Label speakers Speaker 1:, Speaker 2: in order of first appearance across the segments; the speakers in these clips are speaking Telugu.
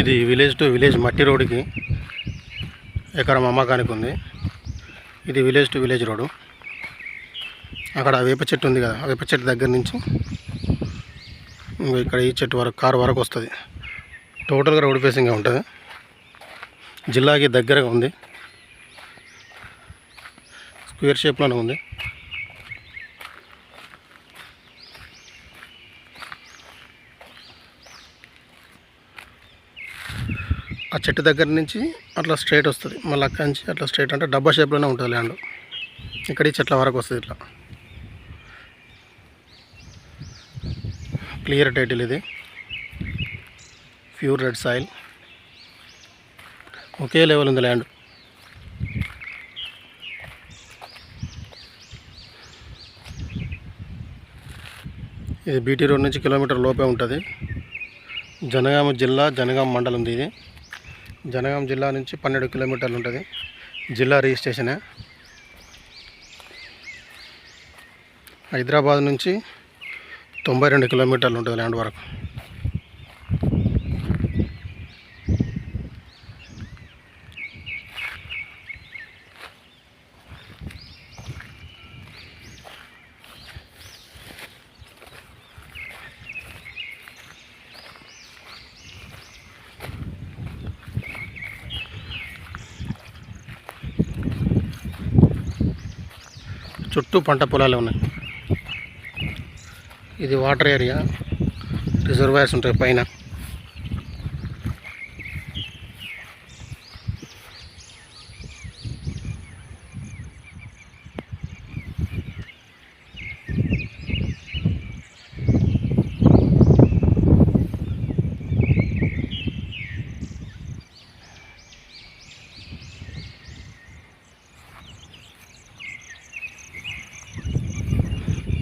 Speaker 1: ఇది విలేజ్ టు విలేజ్ మట్టి రోడ్డుకి ఎకరం అమ్మకానికి ఉంది. ఇది విలేజ్ టు విలేజ్ రోడ్డు. అక్కడ ఆ వేప చెట్టు ఉంది కదా ఆ వేప చెట్టు దగ్గర నుంచి ఇక్కడ ఈ చెట్టు వరకు కారు వరకు వస్తుంది. టోటల్గా రోడ్ ఫేసింగ్గా ఉంటుంది. జిల్లాకి దగ్గరగా ఉంది. స్క్వేర్ షేప్లోనే ఉంది. ఆ చెట్టు దగ్గర నుంచి అట్లా స్ట్రైట్ వస్తుంది. మళ్ళీ అక్కడి నుంచి అట్లా స్ట్రైట్ అంటే డబ్బా షేప్లోనే ఉంటుంది ల్యాండ్ ఇక్కడ ఈ చెట్ల వరకు వస్తుంది ఇట్లా. క్లియర్ టైటిల్ ఇది. ప్యూర్ రెడ్ సాయిల్ ఒకే లెవెల్ ఉంది ల్యాండ్ ఇది బీటీ రోడ్ నుంచి కిలోమీటర్ లోపే ఉంటుంది. జనగామ జిల్లా జనగామ మండలం ఉంది ఇది. జనగాం జిల్లా నుంచి పన్నెండు కిలోమీటర్లు ఉంటుంది. జిల్లా రిజిస్ట్రేషనే. హైదరాబాద్ నుంచి తొంభై రెండు కిలోమీటర్లు ఉంటుంది ల్యాండ్ వరకు. చుట్టూ పంట పొలాలే ఉన్నాయి. ఇది వాటర్ ఏరియా. రిజర్వాయర్స్ ఉంటాయి పైన.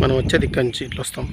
Speaker 1: మనం వచ్చేది ఇక్కడి నుంచి ఇట్లా వస్తాం.